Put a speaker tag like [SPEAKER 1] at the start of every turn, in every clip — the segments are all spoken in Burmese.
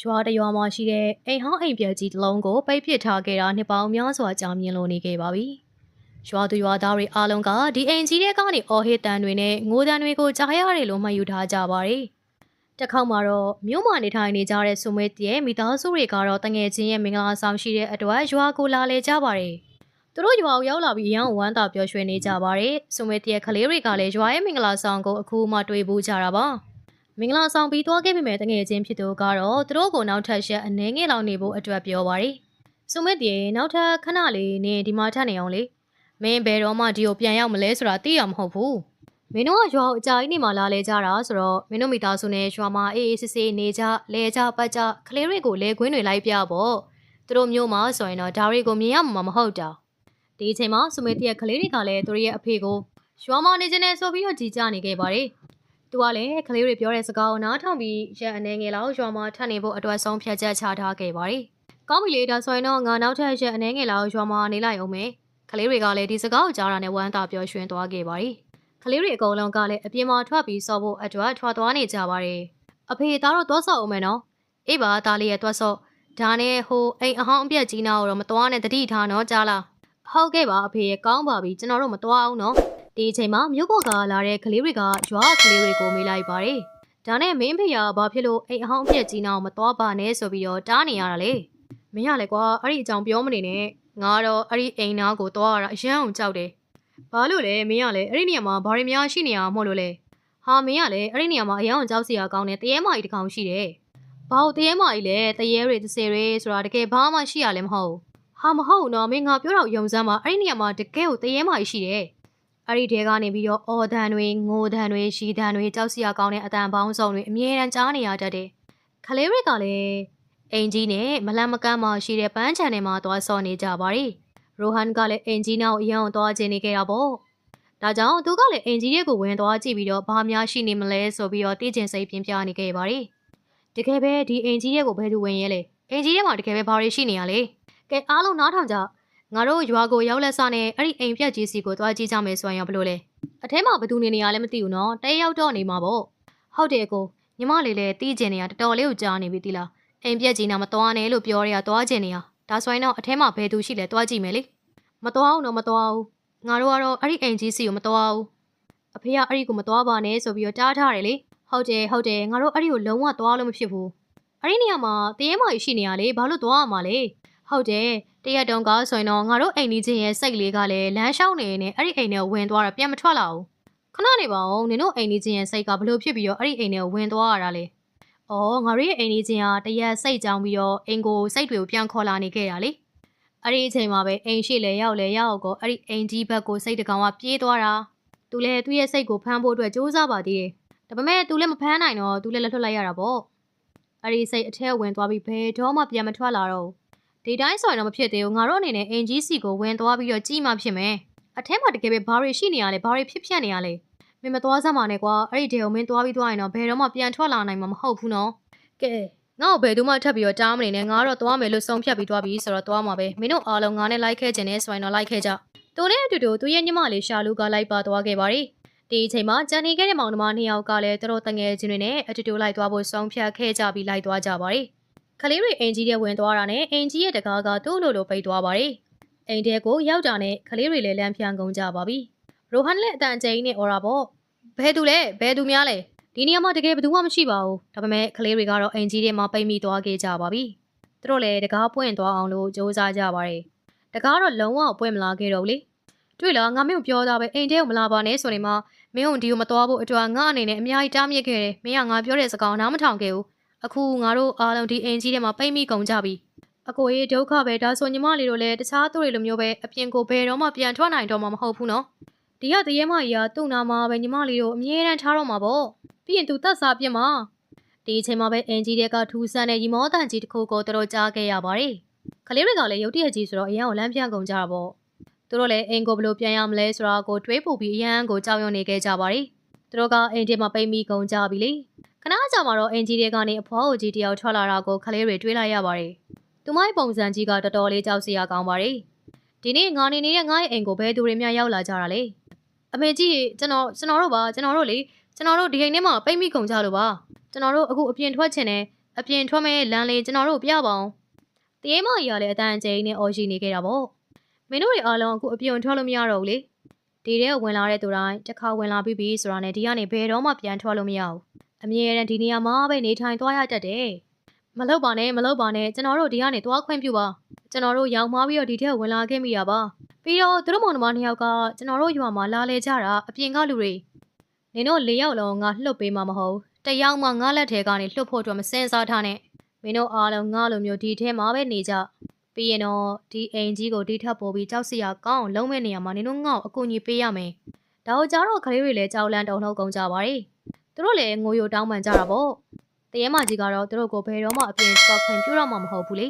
[SPEAKER 1] ရွာတစ်ရွာမှာရှိတဲ့အိမ်ဟောင်းအိမ်ပြဲကြီးတစ်လုံးကိုပိတ်ပစ်ထားခဲ့တာနှစ်ပေါင်းများစွာကြာမြင့်လို့နေခဲ့ပါပြီ။ရွာသူရွာသားတွေအားလုံးကဒီအိမ်ကြီးတဲ့ကနေအော်ဟစ်တန်တွေနဲ့ငိုတန်တွေကိုကြားရတယ်လို့မှတ်ယူထားကြပါတယ်။တစ်ခေါက်မှာတော့မြို့မှာနေထိုင်နေကြတဲ့စုမွေးတရဲ့မိသားစုတွေကတော့တငယ်ချင်းရဲ့မင်္ဂလာဆောင်ရှိတဲ့အတွက်ရွာကိုလာလေကြပါတယ်။သူတို့ရွာကိုရောက်လာပြီးအရန်ဝမ်းသာပျော်ရွှင်နေကြပါတယ်။စုမွေးတရဲ့ကလေးတွေကလည်းရွာရဲ့မင်္ဂလာဆောင်ကိုအခုမှတွေ့ဘူးကြတာပါ။ မင်္ဂလာဆောင်ပြီးသွားခဲ့ပြီမဲ့တငယ်ချင်းဖြစ်သူကတော့သူတို့ကိုနောက်ထပ်ရက်အနည်းငယ်လောက်နေဖို့အတွက်ပြောပါရီ။စုမစ်ပြေနောက်ထပ်ခဏလေးနင်ဒီမှာထပ်နေအောင်လေ။မင်းဘယ်တော့မှဒီကိုပြန်ရောက်မလဲဆိုတာသိရမဟုတ်ဘူး။မင်းတို့ကရွာကိုအကြာကြီးနေမှလာလဲကြတာဆိုတော့မင်းတို့မိသားစုနဲ့ရွာမှာအေးအေးဆေးဆေးနေကြလဲကြပတ်ကြကလေးတွေကိုလဲခွင်းတွေလိုက်ပြပေါ့။သူတို့မျိုးမှာဆိုရင်တော့ဒါတွေကိုမြင်ရမှာမဟုတ်တာ။ဒီအချိန်မှာစုမစ်ရဲ့ကလေးတွေကလည်းသူတို့ရဲ့အဖေကိုရွာမှာနေခြင်းနဲ့ဆိုပြီးတော့ကြည်ကြနေခဲ့ပါတယ်။ သူကလည်းကလေးတွေပြောတဲ့စကားကိုနားထောင်ပြီးရက်အနေငယ်လောက်ရွာမှာထပ်နေဖို့အတွက်ဆုံးဖြတ်ချက်ချထားခဲ့ပါတယ်။ကောင်းပြီလေဒါဆိုရင်တော့ငါနောက်ထပ်ရက်အနေငယ်လောက်ရွာမှာနေလိုက်အောင်မယ်။ကလေးတွေကလည်းဒီစကားကိုကြားတာနဲ့ဝမ်းသာပျော်ရွှင်သွားခဲ့ပါတယ်။ကလေးတွေအကုန်လုံးကလည်းအပြင်မှာထွက်ပြီးစော့ဖို့အတွက်ထွက်သွားနေကြပါတယ်။အဖေသားတော့သွားစော့အောင်မယ်နော်။အေးပါသားလေးရဲ့သွားစော့ဒါနဲ့ဟိုအိမ်အဟောင်းအပြက်ကြီးနာကိုတော့မသွားနဲ့တတိထားနော်ကြားလား။ဟုတ်ကဲ့ပါအဖေရဲ့ကောင်းပါပြီကျွန်တော်တို့မသွားအောင်နော်။ ဒီအချိန်မှာမြို့ပေါ်ကလာတဲ့ကလေးတွေကရွာကလေးတွေကိုမေးလိုက်ပါတယ်။ဒါနဲ့မင်းဖေကဘာဖြစ်လို့အိမ်အဟောင်းအပြက်ကြီးနာအောင်မသွားပါနဲ့ဆိုပြီးတော့တားနေရတာလေ။မင်းရလေကွာအဲ့ဒီအကြောင်းပြောမနေနဲ့ငါတော့အဲ့ဒီအိမ်နာကိုသွားရတာအရန်အောင်ကြောက်တယ်။ဘာလို့လဲမင်းရလေအဲ့ဒီနေရာမှာဘာတွေများရှိနေရမှာမဟုတ်လို့လဲ။ဟာမင်းရလေအဲ့ဒီနေရာမှာအရန်အောင်ကြောက်စရာကောင်းတဲ့တရေမာကြီးတစ်ကောင်ရှိတယ်။ဘာလို့တရေမာကြီးလဲတရေတွေတစ်စဲတွေဆိုတာတကယ်ဘာမှရှိရလဲမဟုတ်။ဟာမဟုတ်တော့မင်းငါပြောတော့ယုံစမ်းမှာအဲ့ဒီနေရာမှာတကယ်ကိုတရေမာကြီးရှိတယ်။ အဲ့ဒီတဲကနေပြီးတော့အော်ဒန်တွေငိုဒန်တွေရှီဒန်တွေကြောက်စရာကောင်းတဲ့အတန်ပေါင်းစုံတွေအမြဲတမ်းကြားနေရတတ်တယ်။ခလေးတွေကလည်းအင်ကြီးနဲ့မလန်မကန်းမှရှိတဲ့ပန်းချန်ထဲမှာသွားဆော်နေကြပါရီ။ရိုဟန်ကလည်းအင်ကြီးနောက်အရန်ကိုသွားခြင်းနေခဲ့တာပေါ့။ဒါကြောင့်သူကလည်းအင်ကြီးရဲ့ကိုဝင်သွားကြည့်ပြီးတော့ဘာများရှိနေမလဲဆိုပြီးတော့တည်ကျင်စိတ်ပြင်းပြနေခဲ့ပါရီ။တကယ်ပဲဒီအင်ကြီးရဲ့ကိုဘယ်သူဝင်ရဲလဲ။အင်ကြီးရဲ့မှာတကယ်ပဲဘာတွေရှိနေရလဲ။ကဲအားလုံးနားထောင်ကြ။ ငါတို့ရွာကိုရောက်လက်စနဲ့အဲ့ဒီအိမ်ပြက်ကြီးစီကိုသွားကြည့်ကြမယ်ဆိုရင်ရောဘယ်လိုလဲအထဲမှာဘသူနေနေရလဲမသိဘူးနော်တဲရောက်တော့နေမှာပေါ့ဟုတ်တယ်ကိုညီမလေးလည်းတီးကျင်နေရတော်တော်လေးကိုကြားနေပြီတိလားအိမ်ပြက်ကြီးနာမသွားနဲ့လို့ပြောရတာသွားကျင်နေရဒါဆိုရင်တော့အထဲမှာဘယ်သူရှိလဲသွားကြည့်မယ်လေမသွားအောင်တော့မသွားဘူးငါတို့ကတော့အဲ့ဒီအိမ်ကြီးစီကိုမသွားဘူးအဖေကအဲ့ဒီကိုမသွားပါနဲ့ဆိုပြီးတော့တားထားတယ်လေဟုတ်တယ်ဟုတ်တယ်ငါတို့အဲ့ဒီကိုလုံးဝသွားလို့မဖြစ်ဘူးအဲ့ဒီနေရာမှာတရေမကြီးရှိနေရလေဘာလို့သွားရမှာလဲ ဟုတ်တယ်တရက်တုန်းကဆိုရင်တော့ငါတို့အိမ်ကြီးချင်းရဲ့စိတ်လေးကလည်းလမ်းလျှောက်နေနေအဲ့ဒီအိမ်ထဲကိုဝင်သွားတော့ပြန်မထွက်လာဘူးခဏနေပါဦးနင်တို့အိမ်ကြီးချင်းရဲ့စိတ်ကဘလို့ဖြစ်ပြီးတော့အဲ့ဒီအိမ်ထဲကိုဝင်သွားရတာလေ။အော်ငါတို့ရဲ့အိမ်ကြီးချင်းကတရက်စိတ်ကြောင်ပြီးတော့အိမ်ကိုစိတ်တွေကိုပြန်ခေါ်လာနေခဲ့တာလေ။အဲ့ဒီအချိန်မှာပဲအိမ်ရှိလေရောက်လေရောက်ကိုအဲ့ဒီအိမ်ကြီးဘက်ကိုစိတ်တကောင်ကပြေးသွားတာ။သူလည်းသူ့ရဲ့စိတ်ကိုဖမ်းဖို့အတွက်စူးစမ်းပါသေးတယ်။ဒါပေမဲ့သူလည်းမဖမ်းနိုင်တော့သူလည်းလက်ထွက်လိုက်ရတာပေါ့။အဲ့ဒီစိတ်အထက်ဝင်သွားပြီးဘယ်တော့မှပြန်မထွက်လာတော့ဘူး။ ဒီတိုင်းဆိုရင်တော့မဖြစ်သေးဘူးငါတို့အနေနဲ့အင်ဂျီစီကိုဝင်သွားပြီးတော့ကြည့်မှဖြစ်မယ်အထဲမှာတကယ်ပဲဘာတွေရှိနေရလဲဘာတွေဖြစ်ဖြစ်နေရလဲမင်းမသွားစမ်းပါနဲ့ကွာအဲ့ဒီဒေကိုမင်းသွားပြီးသွားရင်တော့ဘယ်တော့မှပြန်ထွက်လာနိုင်မှာမဟုတ်ဘူးနော်ကဲငါ့ကိုဘယ်သူမှထပ်ပြီးတော့တားမနေနဲ့ငါတော့သွားမယ်လို့ဆုံးဖြတ်ပြီးသွားပြီဆိုတော့သွားမှာပဲမင်းတို့အားလုံးငါနဲ့လိုက်ခဲ့ခြင်းနဲ့ဆိုရင်တော့လိုက်ခဲ့ကြသူနဲ့အတူတူသူရဲ့ညီမလေးရှာလူကလိုက်ပါသွားခဲ့ပါရီဒီအချိန်မှာဂျန်နီခဲ့တဲ့မောင်နှမနှစ်ယောက်ကလည်းသူတို့တငယ်ချင်းတွေနဲ့အတူတူလိုက်သွားဖို့ဆုံးဖြတ်ခဲ့ကြပြီးလိုက်သွားကြပါရီ ကလေးတွေအင်ကြီးထဲဝင်သွားတာနဲ့အင်ကြီးရဲ့တကားကသူ့လိုလိုပိတ်သွားပါတယ်။အိမ်ထဲကိုရောက်တာနဲ့ကလေးတွေလည်းလမ်းဖြန်းကုန်ကြပါပြီ။ရိုဟန်လည်းအတန်အကျိန်းနဲ့អော်တာပေါ့။ဘယ်သူလဲဘယ်သူများလဲဒီနေရာမှာတကယ်ဘယ်သူမှမရှိပါဘူး။ဒါပေမဲ့ကလေးတွေကတော့အင်ကြီးထဲမှာပိတ်မိသွားခဲ့ကြပါပြီ။သူတို့လည်းတကားပွင့်သွားအောင်လို့စူးစမ်းကြပါတယ်။တကားတော့လုံးဝပွင့်မလာခဲ့တော့ဘူးလေ။တွေ့လားငါမင်းကိုပြောသားပဲအိမ်ထဲကိုမလာပါနဲ့ဆိုနေမှာမင်းတို့ဒီကိုမသွားဖို့အတွက်ငါအနေနဲ့အများကြီးတားမြစ်ခဲ့တယ်။မင်းကငါပြောတဲ့စကားကိုနားမထောင်ခဲ့ဘူး။ အခုငါတို့အားလုံးဒီအင်ကြီးထဲမှာပိတ်မိကုန်ကြပြီအကိုရေးဒုက္ခပဲဒါဆိုညီမလေးတို့လည်းတခြားသူတွေလိုမျိုးပဲအပြင်ကိုဘယ်တော့မှပြန်ထွက်နိုင်တော့မှာမဟုတ်ဘူးနော်ဒီကတရေမကြီးကသူ့နာမှာပဲညီမလေးတို့အမြဲတမ်းထားတော့မှာပေါ့ပြီးရင်သူတတ်စားပြစ်မှာဒီအချိန်မှာပဲအင်ကြီးတွေကထူးဆန်းတဲ့ရီမောတန်ကြီးတစ်ခုကိုတော်တော်ကြားခဲ့ရပါတယ်ကလေးတွေကလည်းရုတ်တရက်ကြီးဆိုတော့အရန်ကိုလမ်းပြကုန်ကြတာပေါ့သူတို့လည်းအင်ကိုဘယ်လိုပြန်ရမလဲဆိုတာကိုတွေးပူပြီးအရန်ကိုကြောက်ရွံ့နေခဲ့ကြပါတယ်သူတို့ကအိမ်ထဲမှာပိတ်မိကုန်ကြပြီလေ ခဏကြာမှာတော့အင်ဂျီတွေကနေအဖွားအိုကြီးတယောက်ထွက်လာတာကိုခလေးတွေတွေးလိုက်ရပါတယ်။သူမရဲ့ပုံစံကြီးကတော်တော်လေးကြောက်စရာကောင်းပါတယ်။ဒီနေ့ငါနေနေတဲ့ငါ့ရဲ့အိမ်ကိုဘယ်သူတွေများရောက်လာကြတာလဲ။အမေကြီးကျွန်တော်ကျွန်တော်တို့ပါကျွန်တော်တို့လေကျွန်တော်တို့ဒီအိမ်ထဲမှာပိတ်မိကုန်ကြလို့ပါ။ကျွန်တော်တို့အခုအပြင်ထွက်ချင်တယ်အပြင်ထွက်မဲ့လမ်းလေးကျွန်တော်တို့ပြပါအောင်တရေမကြီးကလည်းအတန်ကျိန်းနဲ့အော်ရှိနေခဲ့တာပေါ့မင်းတို့တွေအားလုံးအခုအပြင်ထွက်လို့မရတော့ဘူးလေဒီထဲဝင်လာတဲ့သူတိုင်းတစ်ခါဝင်လာပြီးပြီဆိုတာနဲ့ဒီကနေဘယ်တော့မှပြန်ထွက်လို့မရဘူး အမြဲတမ်းဒီနေရာမှာပဲနေထိုင်သွားရတတ်တယ်မလုပ်ပါနဲ့မလုပ်ပါနဲ့ကျွန်တော်တို့ဒီကနေသွားခွင့်ပြုပါကျွန်တော်တို့ရောက်မှပြီးတော့ဒီထဲဝင်လာခဲ့မိတာပါပြီးတော့သူတို့မောင်နှမနှစ်ယောက်ကကျွန်တော်တို့ရွာမှာလာလဲကြတာအပြင်ကလူတွေနင်တို့၄ယောက်လုံးငါလှုပ်ပေးမှာမဟုတ်တယောက်မှငါလက်ထဲကနေလှုပ်ဖို့အတွက်မစင်စားထားနဲ့မင်းတို့အားလုံးငါလိုမျိုးဒီထဲမှာပဲနေကြပြီးရင်တော့ဒီအိမ်ကြီးကိုဒီထပ်ပေါ်ပြီးကြောက်စရာကောင်းအောင်လုံးမဲ့နေရာမှာနင်တို့ငါ့ကိုအကူအညီပေးရမယ်ဒါကိုကြားတော့ကလေးတွေလည်းကြောက်လန့်တုန်လှုပ်ကုန်ကြပါရီ သူတို့လည်းငိုယိုတောင်းပန်ကြတာပေါ့တရေမကြီးကတော့သူတို့ကိုဘယ်တော့မှအပြင်ထွက်ခွင့်ပြုတော့မှမဟုတ်ဘူးလေ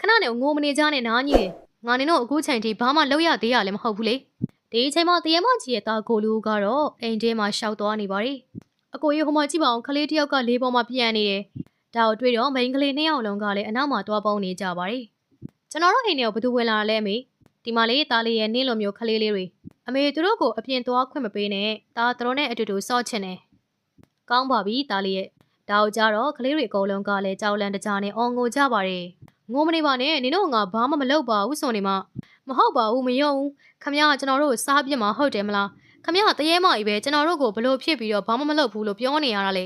[SPEAKER 1] ခဏနဲ့ငိုမနေကြနဲ့နားကြီးတယ်ငါနင်တို့အခုချိန်ထိဘာမှလုပ်ရသေးရလည်းမဟုတ်ဘူးလေဒီအချိန်မှာတရေမကြီးရဲ့တာကိုလူကတော့အိမ်ထဲမှာရှောက်သွားနေပါရီအကိုကြီးဟိုမှာကြည့်ပါအောင်ကလေးတစ်ယောက်ကလေးပေါ်မှာပြန်နေတယ်ဒါကိုတွေ့တော့မိန်းကလေးနှစ်ယောက်လုံးကလည်းအနောက်မှာသွားပုံနေကြပါရီကျွန်တော်တို့အိမ်ထဲကိုဘယ်သူဝင်လာလဲမေဒီမှာလေးသားလေးရဲ့နင်းလိုမျိုးကလေးလေးတွေအမေသူတို့ကိုအပြင်သွားခွင့်မပေးနဲ့ဒါသူတို့နဲ့အတူတူစော့ချင်တယ် ကောင်းပါပြီသားလေးရဲ့ဒါကိုကြတော့ကလေးတွေအကုန်လုံးကလည်းကြောက်လန့်တကြားနဲ့အော်ငိုကြပါတယ်ငိုမနေပါနဲ့နင်တို့ကဘာမှမလုပ်ပါဘူးဆိုနေမှမဟုတ်ပါဘူးမယုံဘူးခမရကကျွန်တော်တို့စားပြစ်မှာဟုတ်တယ်မလားခမရတရေမကြီးပဲကျွန်တော်တို့ကိုဘလို့ဖြစ်ပြီးတော့ဘာမှမလုပ်ဘူးလို့ပြောနေရတာလေ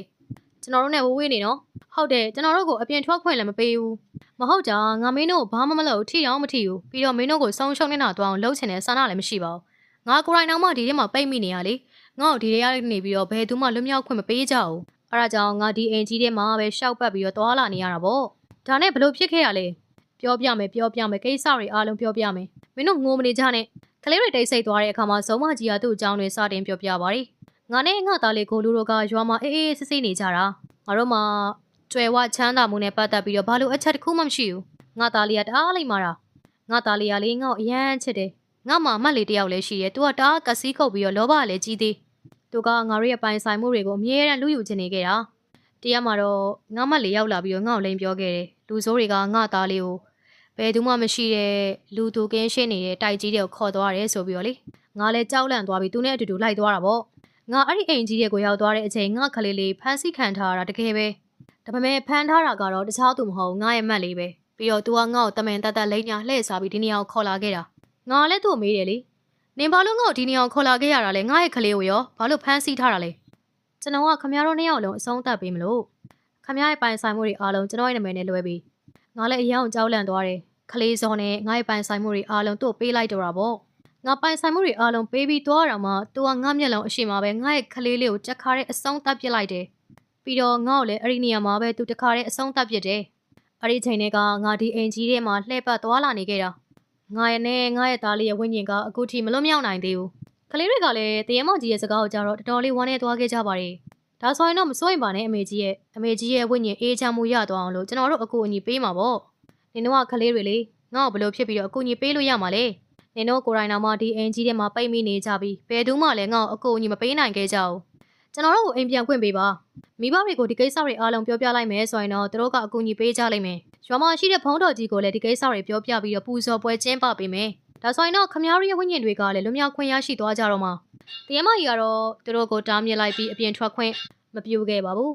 [SPEAKER 1] ကျွန်တော်တို့နဲ့ဝေးဝေးနေနော်ဟုတ်တယ်ကျွန်တော်တို့ကိုအပြင်ထွက်ခွင့်လည်းမပေးဘူးမဟုတ်တာငါမင်းတို့ဘာမှမလုပ်ထီအောင်မထီဘူးပြီးတော့မင်းတို့ကိုဆုံးရှုံးနေတာတော့အောင်လှုပ်ချင်တဲ့ဆန္ဒလည်းမရှိပါဘူးငါကိုယ်တိုင်တော့မှဒီထဲမှာပိတ်မိနေရလေ ငါ့ကိုဒီထဲကနေပြီးတော့ဘယ်သူမှလွတ်မြောက်ခွင့်မပေးကြဘူးအဲ့ဒါကြောင့်ငါဒီအိမ်ကြီးထဲမှာပဲရှောက်ပတ်ပြီးတော့သွားလာနေရတာပေါ့ဒါနဲ့ဘလို့ဖြစ်ခဲ့ရလဲပြောပြမယ်ပြောပြမယ်ကိစ္စတွေအားလုံးပြောပြမယ်မင်းတို့ငိုမနေကြနဲ့ကလေးတွေတိတ်ဆိတ်သွားတဲ့အခါမှာဇုံမကြီးကသူ့အကြောင်းတွေစတင်ပြောပြပါရီငါနဲ့ငါသားလေးကိုလူတို့ကရွာမှာအေးအေးဆေးဆေးနေကြတာငါတို့မှကျွယ်ဝချမ်းသာမှုနဲ့ပတ်သက်ပြီးတော့ဘာလို့အချက်တစ်ခုမှမရှိဘူးငါသားလေးကတအားလိမ့်မာတာငါသားလေးကလေးငါ့ကိုအရန်ချစ်တယ်ငါမှမတ်လေးတယောက်လည်းရှိတယ်သူကတအားကစီးခုတ်ပြီးတော့လောဘလည်းကြီးသေး သူကငါတို့ရဲ့ပိုင်ဆိုင်မှုတွေကိုအမြဲတမ်းလူယူချင်နေခဲ့တာတရားမှာတော့ငါမလေးရောက်လာပြီးတော့ငါ့ကိုလိန်ပြောခဲ့တယ်လူဆိုးတွေကငါသားလေးကိုဘယ်သူမှမရှိတဲ့လူသူကင်းရှင်းနေတဲ့တိုက်ကြီးတွေကိုခေါ်သွားတယ်ဆိုပြီးတော့လေငါလည်းကြောက်လန့်သွားပြီးသူနဲ့အတူတူလိုက်သွားတာပေါ့ငါအဲ့ဒီအိမ်ကြီးတွေကိုရောက်သွားတဲ့အချိန်ငါခလေးလေးဖမ်းဆီးခံထားရတာတကယ်ပဲဒါပေမဲ့ဖမ်းထားတာကတော့တခြားသူမဟုတ်ငါရဲ့မက်လေးပဲပြီးတော့သူကငါ့ကိုတမင်တက်တက်လိမ့်ညာလှည့်စားပြီးဒီနေရာကိုခေါ်လာခဲ့တာငါလည်းသူ့ကိုမေးတယ်လေ နင်ဘာလို့ငါ့ကိုဒီနေရာကိုခေါ်လာခဲ့ရတာလဲငါရဲ့ခလေးကိုရောဘာလို့ဖမ်းဆီးထားတာလဲကျွန်တော်ကခမရတို့နှစ်ယောက်လုံးအဆုံးသတ်ပေးမလို့ခမရရဲ့ပိုင်ဆိုင်မှုတွေအားလုံးကျွန်တော်ရဲ့နာမည်နဲ့လွှဲပြီးငါလည်းအရင်ကကြောက်လန့်သွားတယ်ခလေးစောနဲ့ငါရဲ့ပိုင်ဆိုင်မှုတွေအားလုံးသူ့ကိုပေးလိုက်တော့တာပေါ့ငါပိုင်ဆိုင်မှုတွေအားလုံးပေးပြီးသွားတာမှသူကငါမျက်လုံးအရှိမပဲငါရဲ့ခလေးလေးကိုတက်ခါတဲ့အဆုံးသတ်ပစ်လိုက်တယ်ပြီးတော့ငါ့ကိုလည်းအဲ့ဒီနေရာမှာပဲသူတခါတဲ့အဆုံးသတ်ပစ်တယ်အဲ့ဒီချိန်တွေကငါဒီအိမ်ကြီးထဲမှာလှည့်ပတ်သွားလာနေခဲ့တာ ငါရဲ့နဲ့ငါရဲ့သားလေးရဲ့ဝိညာဉ်ကအခုထိမလွတ်မြောက်နိုင်သေးဘူးကလေးတွေကလည်းတရေမောင်ကြီးရဲ့စကားကိုကြားတော့တော်တော်လေးဝမ်းနေသွားခဲ့ကြပါတယ်ဒါဆိုရင်တော့မစိုးရင်ပါနဲ့အမေကြီးရဲ့အမေကြီးရဲ့ဝိညာဉ်အေးချမ်းမှုရသွားအောင်လို့ကျွန်တော်တို့အကူအညီပေးမှာပေါ့နင်တို့ကကလေးတွေလေငါ့ကိုဘယ်လိုဖြစ်ပြီးတော့အကူအညီပေးလို့ရမှာလဲနင်တို့ကိုယ်တိုင်တော့မှဒီအင်ကြီးထဲမှာပိတ်မိနေကြပြီးဘယ်သူမှလည်းငါ့ကိုအကူအညီမပေးနိုင်ခဲ့ကြဘူးကျွန်တော်တို့ကိုအိမ်ပြန်ခွင့်ပေးပါမိဘတွေကိုဒီကိစ္စတွေအားလုံးပြောပြလိုက်မယ်ဆိုရင်တော့သူတို့ကအကူအညီပေးကြလိမ့်မယ် ရွာမှာရှိတဲ့ဖုန်းတော်ကြီးကိုလည်းဒီကိစ္စတွေပြောပြပြီးတော့ပူဇော်ပွဲကျင်းပပေးမယ်ဒါဆိုရင်တော့ခမ ्या ရဲ့ဝိညာဉ်တွေကလည်းလွမြောက်ခွင့်ရရှိသွားကြတော့မှာတရေမကြီးကတော့သူတို့ကိုတားမြစ်လိုက်ပြီးအပြင်ထွက်ခွင့်မပြုခဲ့ပါဘူး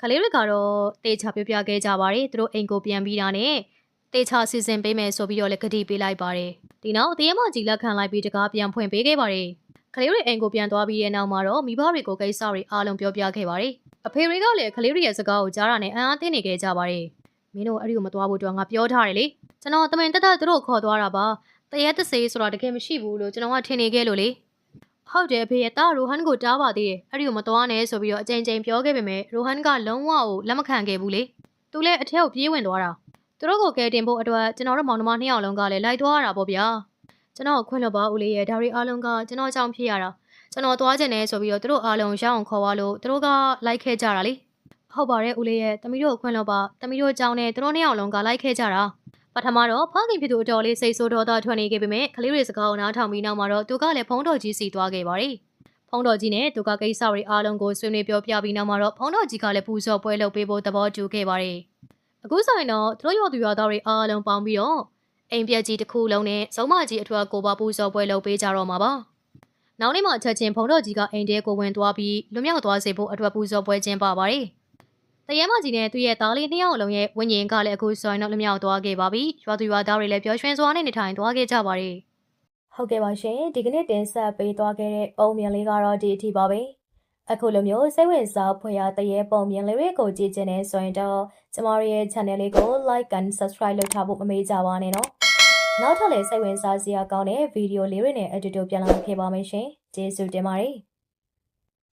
[SPEAKER 1] ခလေးတွေကတော့တေချာပြောပြခဲ့ကြပါတယ်သူတို့အိမ်ကိုပြန်ပြီးတာနဲ့တေချာစီစဉ်ပေးမယ်ဆိုပြီးတော့လည်းကတိပေးလိုက်ပါတယ်ဒီနောက်တရေမကြီးလက်ခံလိုက်ပြီးတကားပြန်ဖွင့်ပေးခဲ့ပါတယ်ကလေးတွေအိမ်ကိုပြန်သွားပြီးတဲ့နောက်မှာတော့မိဘတွေကိုကိစ္စတွေအားလုံးပြောပြခဲ့ပါတယ်အဖေတွေကလည်းကလေးတွေရဲ့စကားကိုကြားရနဲ့အံ့အားသင့်နေခဲ့ကြပါတယ် မင်းတို့အဲ့ဒီကိုမသွားဖို့တော့ငါပြောထားတယ်လေကျွန်တော်တမင်တက်တက်သူတို့ခေါ်သွားတာပါတရေတစေးဆိုတာတကယ်မရှိဘူးလို့ကျွန်တော်ကထင်နေခဲ့လို့လေဟုတ်တယ်ဖေရဲ့တာရိုဟန်ကိုတားပါသေးတယ်အဲ့ဒီကိုမသွားနဲ့ဆိုပြီးတော့အကြိမ်ကြိမ်ပြောခဲ့ပေမဲ့ရိုဟန်ကလုံးဝကိုလက်မခံခဲ့ဘူးလေသူလည်းအထက်ကိုပြေးဝင်သွားတာသူတို့ကိုကယ်တင်ဖို့အတွက်ကျွန်တော်တို့မောင်နှမနှစ်ယောက်လုံးကလည်းလိုက်သွားရတာပေါ့ဗျာကျွန်တော်ခွင့်လွှတ်ပါဦးလေးရဲ့ဒါရီအားလုံးကကျွန်တော်ကြောင့်ဖြစ်ရတာကျွန်တော်သွားချင်တယ်ဆိုပြီးတော့သူတို့အားလုံးရအောင်ခေါ်သွားလို့သူတို့ကလိုက်ခဲ့ကြတာလေ ဟုတ်ပါတယ်ဦးလေးရဲ့တမီးတို့ခွင့်လွှတ်ပါတမီးတို့ကြောင့်နဲ့သူတို့နှစ်ယောက်လုံးကလိုက်ခဲ့ကြတာပထမတော့ဖခင်ဖြစ်သူအတော်လေးစိတ်ဆိုးဒေါသထွက်နေခဲ့ပေမဲ့ကလေးတွေစကားကိုနားထောင်ပြီးနောက်မှာတော့သူကလည်းဖုံးတော်ကြီးစီသွားခဲ့ပါတယ်ဖုံးတော်ကြီးနဲ့သူကကိစ္စတွေအားလုံးကိုဆွေးနွေးပြောပြပြီးနောက်မှာတော့ဖုံးတော်ကြီးကလည်းပူဇော်ပွဲလုပ်ပေးဖို့သဘောတူခဲ့ပါတယ်အခုဆိုရင်တော့သူတို့ရောသူရောသားတွေအားလုံးပေါင်းပြီးတော့အိမ်ပြက်ကြီးတစ်ခုလုံးနဲ့စုံမကြီးအထွတ်ကိုပါပူဇော်ပွဲလုပ်ပေးကြတော့မှာပါ။နောက်နေ့မှချက်ချင်းဖုံတော်ကြီးကအိမ်တဲကိုဝင်သွားပြီးလွမြောက်သွားစေဖို့အတွက်ပူဇော်ပွဲကျင်းပပါတယ်။ တရဲမကြီးနဲ့သူ့ရဲ့သားလေးနှစ်ယောက်အလုံးရဲ့ဝိညာဉ်ကလည်းအခုဆိုရင်တော့လျောက်သွားခဲ့ပါပြီရွာသူရွာသားတွေလည်းပျော်ရွှင်စွာနဲ့နေထိုင်သွားခဲ့ကြပါတယ်ဟုတ်ကဲ့ပါရှင်ဒီကနေ့တင်ဆက်ပေးသွားခဲ့တဲ့ပုံမြင်လေးကတော့ဒီအထိပါပဲအခုလိုမျိုးစိတ်ဝင်စားဖွယ်ရာတရဲပုံမြင်လေးတွေကိုကြည့်ချင်နေဆိုရင်တော့ကျမတို့ရဲ့ channel လေးကို like and subscribe လုပ်ထားဖို့မမေ့ကြပါနဲ့နော်နောက်ထပ်လည်းစိတ်ဝင်စားစရာကောင်းတဲ့ဗီဒီယိုလေးတွေနဲ့အတူတူပြန်လာခဲ့ပါမယ်ရှင်ကျေးဇူးတင်ပါတယ်